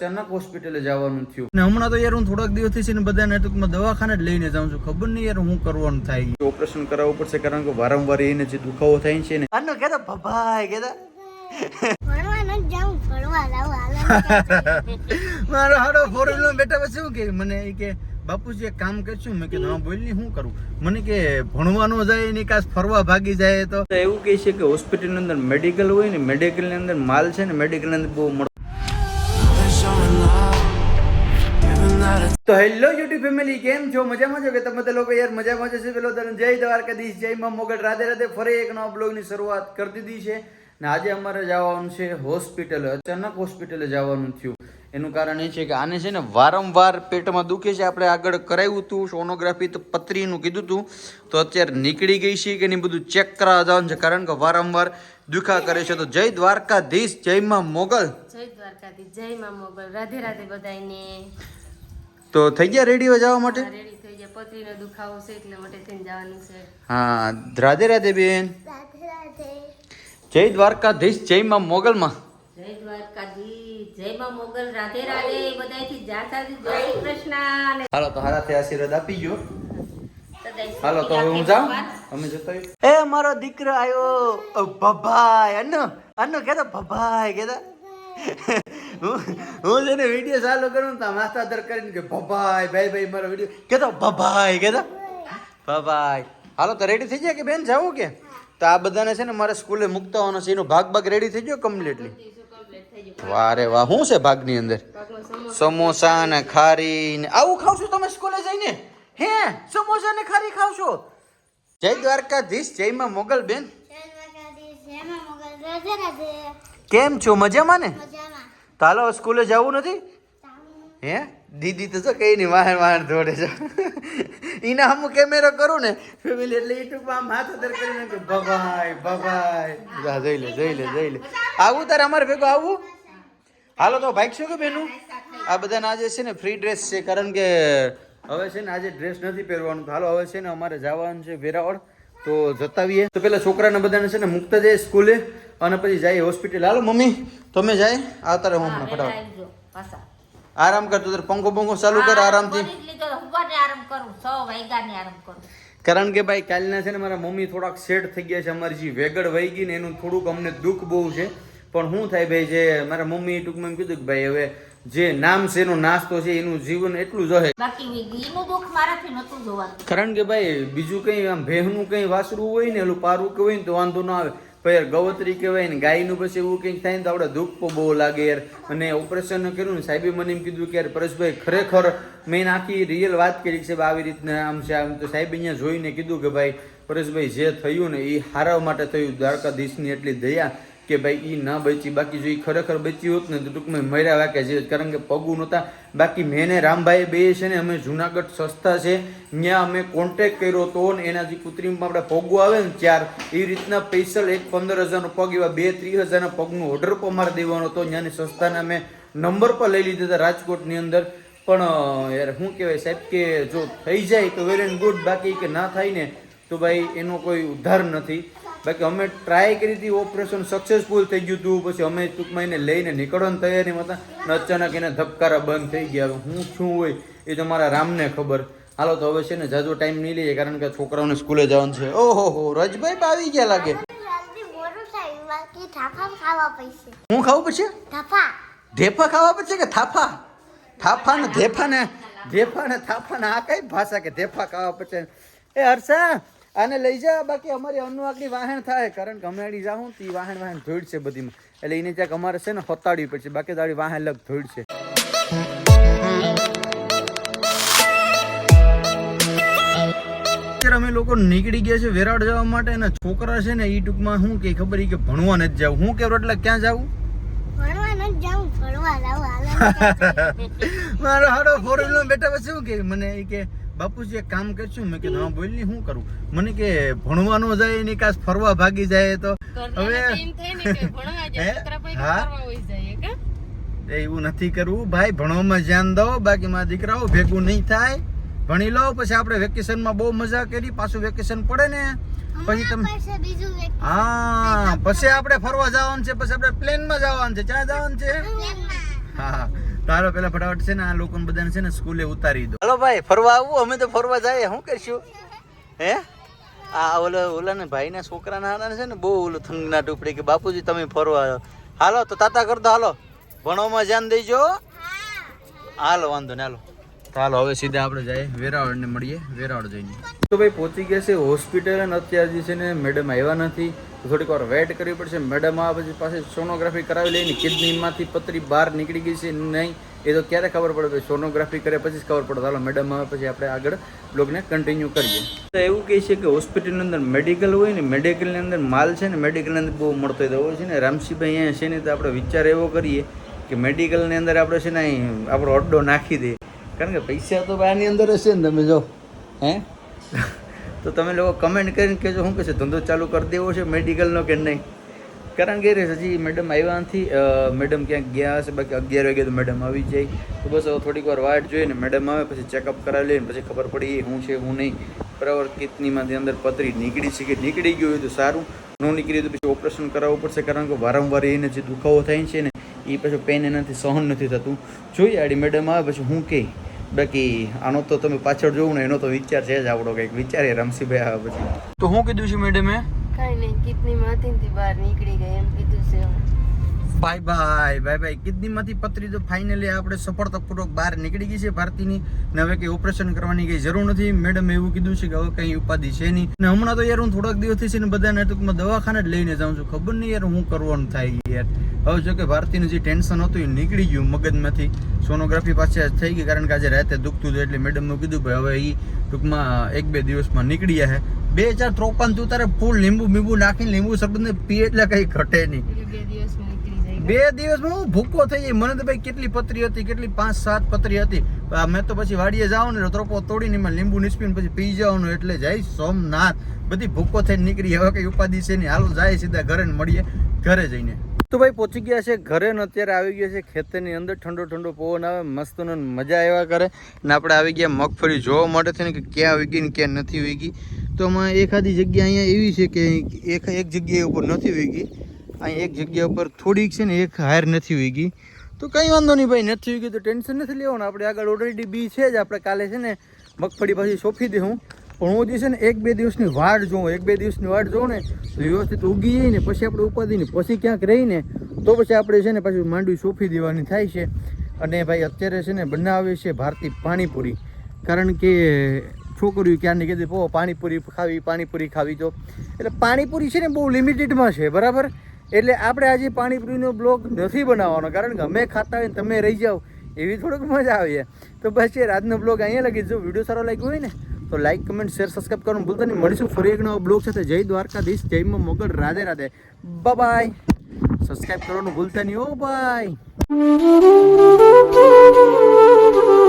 અચાનક હોસ્પિટલે જવાનું થયું. ને હમણાં તો યાર હું થોડાક દિવસથી છે ને બધાને ટૂંકમાં દવાખાને જ લઈને જાઉં છું. ખબર નહીં યાર હું કરવાનું થાય ઓપરેશન કરાવવું પડશે કારણ કે વારંવાર એને જે દુખાવો થાય છે ને. આનો કેતા ભભાઈ કેતા. મારો હાડો ફોર પછી શું કે? મને કે બાપુજી એક કામ કરશું. મેં કીધું હા બોલ શું કરું. મને કે ભણવાનો જાય ને કાશ ફરવા ભાગી જાય તો? એવું કહે છે કે હોસ્પિટલની અંદર મેડિકલ હોય ને મેડિકલની અંદર માલ છે ને મેડિકલ અંદર બહુ તો હેલો યુટ્યુબ ફેમિલી કેમ છો? મજામાં છો કે તમે બધા લોકો યાર મજામાં જશે પેલો તને જય દ્વારકાધીશ, જય માં મોગલ. રાધે રાધે ફરી એક નવા બ્લોગની શરૂઆત કરી દીધી છે. ને આજે અમારે જવાનું છે હોસ્પિટલ. અચાનક હોસ્પિટલે જવાનું થયું. એનું કારણ એ છે કે આને છે ને વારંવાર પેટમાં દુખે છે. આપણે આગળ કરાવ્યું હતું, સોનોગ્રાફી તો પથરીનું કીધું હતું. તો અત્યારે નીકળી ગઈ છે કે નહીં બધું ચેક કરાવવા જવાનું છે. કારણ કે વારંવાર દુખા કરે છે. તો જય દ્વારકાધીશ, જય માં મોગલ. જય દ્વારકાધીશ, જય માં મોગલ. રાધે રાધે બધાયને. તો થઈ ગયા રેડીઓ જવા માટે? રેડી થઈ ગયા. પથરીનો દુખાવો માટે થઈને જવાનું છે. હા રાધે રાધે બેન. જય દ્વારકાધીશ જય માં જય જય માં મોગલ રાધે રાધે. બધાયથી જાતા જય કૃષ્ણ હાલો તો હારાથી આશીર્વાદ આપી ગયો. હાલો તો હું જાઉં? અમે જતા એ મારો દીકરો આવ્યો ભભાઈ. અન્નો અન્નો કેતો ભભાઈ કેતા હું છે ને વીડિયો ચાલુ કરું તો માથા દર કરીને કે ભભાઈ ભાઈ ભાઈ મારો વીડિયો કેતો ભભાઈ કેતા. ભભાઈ. હાલો તો રેડી થઈ જાય કે બેન જાવું કે? તો આ બધાને છે ને મારે સ્કૂલે મૂકતા હોવાનો છે. એનો ભાગ ભાગ રેડી થઈ ગયો કમ્પ્લીટલી વારે વાહ શું છે ભાગની અંદર? સમોસા ને ખારી ને આવું ખાવ છો તમે સ્કૂલે જઈને? હે સમોસા ને ખારી ખાવ છો જય દ્વારકાધીશ જય માં મોગલ. બેન કેમ છો? મજામાં ને? મજામાં. તો હાલો સ્કૂલે જવું નથી. હે? દીદી તો જો કઈ નહીં, વાહન વાહન દોડે છે. એના હમ કેમેરો કરું ને ફેમિલી એટલે યુટ્યુબમાં માથો અદર કરીને કે ભભાઈ ભભાઈ જા જઈ લે જઈ લે જઈ લે. આવું તારે અમારે ભેગું આવું? હાલો તો ભાઈ, શું કે બેનું? આ બધાને આજે છે ને ફ્રી ડ્રેસ છે, કારણ કે હવે છે ને આજે ડ્રેસ નથી પહેરવાનું. હાલો, હવે છે ને અમારે જવાનું છે વેરાવળ. તો જતાવીએ. તો પેલા છોકરાને બધાને છે ને મુકતા જાય સ્કૂલે. અને પછી જાય હોસ્પિટલ હાલો મમ્મી તમે જાય? આવતા રહો હમણાં ફટાફટ. આરામ કરતો તું પંખો પંખો ચાલુ કર આરામથી. કરી? કરું કરું. કારણ કે ભાઈ કાલના છે ને મારા મમ્મી થોડાક સેટ થઈ ગયા છે અમારી જે વેગડ વહી ગઈ ને એનું થોડુંક અમને દુઃખ બહુ છે. પણ શું થાય ભાઈ જે મારા મમ્મી ટૂંકમાં એમ કીધું કે ભાઈ હવે જે નામ છે એનો નાસ્તો છે એનું જીવન એટલું જ જોવાતું કારણ કે ભાઈ બીજું કંઈ આમ ભેહનું કંઈ વાસરું હોય ને એલું પારું કે હોય ને તો વાંધો ના આવે. યાર ગવત્રી કહેવાય ને, ગાયનું પછી એવું કંઈક થાય ને તો આપણે પણ બહુ લાગે યાર. અને ઓપરેશન કર્યું ને, સાહેબે મને એમ કીધું કે યાર પરેશભાઈ, ખરેખર મેં આખી રિયલ વાત કરી છે, આવી રીતના આમ છે, આમ તો સાહેબે અહીંયા જોઈને કીધું કે ભાઈ, પરેશભાઈ, જે થયું ને એ હારવા માટે થયું, દ્વારકાધીશની એટલી દયા. કે ભાઈ એ ના બચી, બાકી જો એ ખરેખર બચી હોત ને તો ટૂંકમાં મર્યા વાક્યા છે કારણ કે પગું નહોતા. બાકી મેં રામભાઈ બે છે ને, અમે જુનાગઢ સસ્તા છે. ત્યાં અમે કોન્ટેક કર્યો હતો ને એના જે કૃત્રિમમાં આપણે પગું આવે ને ચાર એ રીતના સ્પેશિયલ એક પંદર હજારનો પગ એવા બે, ત્રીસ હજારના પગનો ઓર્ડર પણ મારે દેવાનો હતો. ત્યાંની સંસ્થાના અમે નંબર પર લઈ લીધા હતા રાજકોટની અંદર. પણ યાર શું કહેવાય સાહેબ કે જો થઈ જાય તો વેલ એન્ડ ગુડ બાકી કે ના થાય ને, તો ભાઈ એનો કોઈ ઉદ્ધાર નથી. બાકી અમે ટ્રાય કરી હતી ઓપરેશન સક્સેસફુલ થઈ ગયું હતું. પછી અમે ટૂંકમાં એને લઈને નીકળવાની તૈયારીમાં હતા અચાનક એને ધબકારા બંધ થઈ ગયા. હું શું હોય એ તમારા રામને ખબર. હાલો તો હવે છે ને જાજો ટાઈમ નહીં લઈએ કારણ કે છોકરાઓને સ્કૂલે જવાનું છે. ઓહો હો રજભાઈ આવી ગયા લાગે. હું ખાવું પછી થાફા ઢેફા ખાવા પછી કે થાફા થાફા ને ધેફા ને ધેફા ને થાફા ને આ કઈ ભાષા કે ધેફા ખાવા પછી એ હર્ષા આને લઈ જા બાકી અમારી અનુવાકની વાહન થાય કારણ કે અમે જાઉં તો વાહન વાહન ધોઈડ છે બધીમાં. એટલે એને ત્યાં અમારે છે ને હોતાડવી પડશે બાકી તારી વાહન લગ ધોઈડ છે. અમે લોકો નીકળી ગયા છે વેરાડ જવા માટે અને છોકરા છે ને એ ટૂંકમાં શું કે ખબર કે ભણવા નથી જાવ. હું કેવું એટલે ક્યાં જવું? મારો હાડો ફોરેન બેઠા પછી શું કે? મને કે બાપુજી એક કામ કરશું. મેં કીધું હા બોલ શું કરું? મને કે ભણવાનો જાય ને કાશ ફરવા ભાગી જાય તો? હવે હે? હા? એવું નથી કરવું. ભાઈ ભણવામાં ધ્યાન દો બાકી મારા દીકરાઓ ભેગું નહીં થાય. ભણી લો પછી આપણે વેકેશનમાં બહુ મજા કરી પાછું વેકેશન પડે ને. પછી તમે હા પછી આપણે ફરવા જવાનું છે પછી આપણે પ્લેનમાં જવાનું છે. ક્યાં જવાનું છે? પ્લેનમાં. હા. તો હાલો પેલા ફટાફટ છે ને આ લોકોને બધાને છે ને સ્કૂલે ઉતારી દો. હલો ભાઈ ફરવા આવું? અમે તો ફરવા જઈએ શું કરશું? હે? આ ઓલો ઓલા ને ભાઈ ના છોકરા ના છે ને બહુ ઓલું થંગના ટુકડી કે બાપુજી તમે ફરવા આવ્યો. હાલો તો તાતા કર દો હાલો. ભણવામાં ધ્યાન દેજો. હાલો વાંધો ને હાલો. હાલો, હવે સીધા આપણે જઈએ વેરાવળ ને મળીએ, વેરાવળ જઈને. તો ભાઈ, પહોંચી ગયા છે હોસ્પિટલ અને અત્યારે છે ને મેડમ આવ્યા નથી. તો થોડીક વાર વેટ કરવી પડશે. મેડમ આ પછી પાસે સોનોગ્રાફી કરાવી લઈને કિડનીમાંથી પતરી બહાર નીકળી ગઈ છે નહીં. એ તો ક્યારે ખબર પડે ભાઈ? સોનોગ્રાફી કરે પછી જ ખબર પડે. હાલો મેડમ આવે પછી આપણે આગળ બ્લોગને કન્ટિન્યુ કરીએ. તો એવું કહે છે કે હોસ્પિટલની અંદર મેડિકલ હોય ને મેડિકલની અંદર માલ છે ને મેડિકલની અંદર બહુ મળતો હોય છે ને. રામસિંહભાઈ અહીંયા છે ને, તો આપણે વિચાર એવો કરીએ કે મેડિકલની અંદર આપણે છે ને અહીં આપણો અડ્ડો નાખી દઈએ કારણ કે પૈસા તો આની અંદર હશે ને તમે જો, હે? તો તમે લોકો કમેન્ટ કરીને કહેજો, શું કહેશે? ધંધો ચાલુ કરી દેવો છે મેડિકલનો કે નહીં? કારણ કે હજી મેડમ આવ્યા નથી. મેડમ ક્યાંક ગયા હશે, બાકી અગિયાર વાગે તો મેડમ આવી જાય. તો બસ હવે થોડીક વાર વાટ જોઈએ ને મેડમ આવે, પછી ચેકઅપ કરાવી લઈએ ને પછી ખબર પડી શું છે, શું નહીં. બરાબર, કિડનીમાંથી અંદર પતરી નીકળી છે કે નીકળી ગયું હોય તો સારું. ન નીકળી તો પછી ઓપરેશન કરાવવું પડશે, કારણ કે વારંવાર એને જે દુખાવો થાય છે ને, એ પછી પેન એનાથી સહન નથી થતું. જોઈએ આડી મેડમ આવે, પછી હું કહે. બાકી આનો તો તમે પાછળ જોવું ને એનો તો વિચાર છે જ આપણો કંઈક. વિચારે રમસીભાઈ આવે પછી. તો શું કીધું છે મેડમે કઈ નહીં કિડનીમાં હતી ને બહાર નીકળી ગઈ એમ કીધું છે બાય બાય બાય બાય કિડનીમાંથી પતરી તો ફાઇનલી આપણે સફળતાપૂર્વક બહાર નીકળી ગઈ છે ભારતીની. ને હવે કંઈ ઓપરેશન કરવાની કંઈ જરૂર નથી. મેડમ એવું કીધું છે કે હવે કંઈ ઉપાધિ છે નહીં. ને હમણાં તો યાર હું થોડાક દિવસથી છે ને બધાને ટૂંકમાં દવાખાને જ લઈને જાઉં છું. ખબર નહીં યાર હું કરવાનું થાય યાર. હવે જો કે ભારતીનું જે ટેન્શન હતું એ નીકળી ગયું મગજમાંથી. સોનોગ્રાફી પાસે થઈ ગઈ કારણ કે આજે રાતે દુખતું હતું એટલે મેડમનું કીધું ભાઈ હવે એ ટૂંકમાં એક બે દિવસમાં નીકળી જાય બે હજાર ત્રોપન તું તારે ફૂલ લીંબુ બીંબુ નાખીને લીંબુ શરબતને પીએ એટલે કંઈ ઘટે નહીં. બે દિવસમાં હું ભૂકો થઈ જાય. મને તો ભાઈ કેટલી પતરી હતી, કેટલી પાંચ, સાત પતરી હતી. મેં તો પછી વાડીએ જાઉં ને ત્રોપો તોડીને એમાં લીંબુ નીસપીને પછી પી જવાનું એટલે જય સોમનાથ. બધી ભૂકો થઈને નીકળી હવે કઈ ઉપાધિ છે નહીં. હાલો જાય સીધા ઘરે મળીએ, ઘરે જઈને. તો ભાઈ પહોંચી ગયા છે ઘરે ને અત્યારે આવી ગયા છે ખેતરની અંદર. ઠંડો ઠંડો પવન આવે, મસ્ત ને મજા આવ્યા કરે. ને આપણે આવી ગયા મગફળી જોવા માટે થઈને કે ક્યાં વીગી ને ક્યાં નથી વીગી. તો આમાં એખાદી જગ્યા અહીંયા એવી છે કે એક એક જગ્યાએ ઉપર નથી વીગી. અહીં એક જગ્યા ઉપર થોડીક છે ને એક હાયર નથી વીગી તો કંઈ વાંધો નહીં ભાઈ, નથી વીગી તો ટેન્શન નથી લેવાનું. આપણે આગળ ઓલરેડી બી છે જ. આપણે કાલે છે ને મગફળી પાછી સોંપી દઉં પણ હું જે છે ને એક બે દિવસની વાડ જોઉં, એક બે દિવસની વાડ જોઉં ને વ્યવસ્થિત ઉગી જાય ને, પછી આપણે ઉપાધિને પછી ક્યાંક રહીને તો પછી આપણે છે ને પાછું માંડવી સોંપી દેવાની થાય છે. અને ભાઈ અત્યારે છે ને બનાવે છે ભારતી પાણીપુરી. કારણ કે છોકરીઓ ક્યારની કીધી પો, પાણીપુરી ખાવી પાણીપુરી ખાવી તો એટલે પાણીપુરી છે ને બહુ લિમિટેડમાં છે, બરાબર? એટલે આપણે આજે પાણીપુરીનો બ્લોગ નથી બનાવવાનો, કારણ કે અમે ખાતા હોય તમે રહી જાઓ, એવી થોડીક મજા આવીએ તો બસ એ આજનો બ્લોગ અહીંયા લગી જો વીડિયો સારો લાગ્યો હોય ને, તો લાઈક કમેન્ટ શેર સબસ્ક્રાઈબ કરવાનું ભૂલતા નહીં. મળીશું ફરી એક નવો બ્લોગ સાથે. જય દ્વારકાધીશ, જય માં, મોગલ, રાધે રાધે. બાય સબસ્ક્રાઈબ કરવાનું ભૂલતા નહીં. ઓ બાય